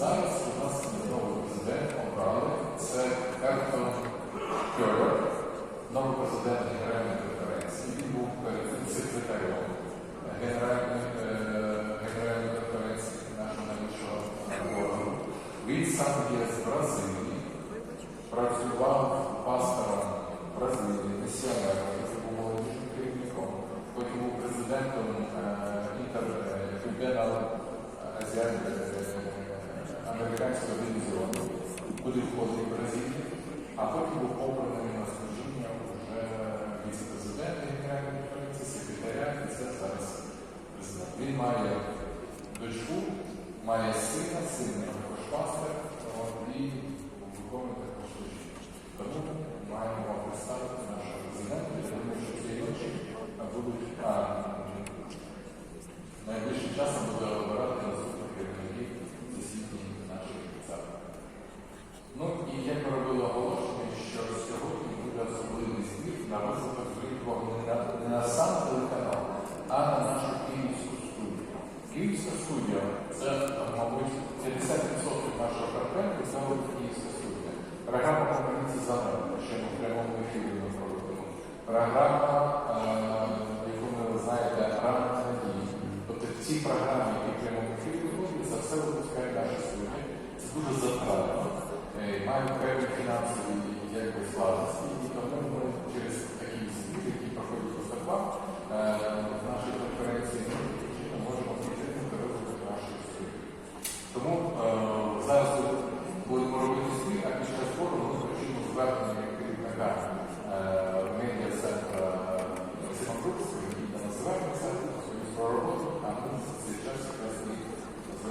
Зараз у нас новий президент обрали. Це Ертон Кьолер, новий президент Генеральної конференції. Він був секретарем Генеральної, е, конференції нашого найвищого органу. Він сам є з Бразилії, працював пастором Бразилії, місіонером, був керівником, потім був президентом е, інтер е, куди входить Бразилія, а потім був обраний на служіння вже віце-президента Генеральної секретаря, і це зараз президент. Він має дочку, має сина, син також пастор, і виконує також служіння. Тому маємо представити нашого президента, я думаю, що ці речі будуть найближчим часом Київська студія це, мабуть, 50% нашого контенту це київська студія. Програма «Конкуренці за нами», що ми в прямому ефірі ми проводимо. Програма, е, яку ви знаєте, ранок надії. Тобто ці програми, які в прямому ефірі виходять, це все випускає наша студія. Це дуже затратно. Е, Має певні фінансові якби, складності.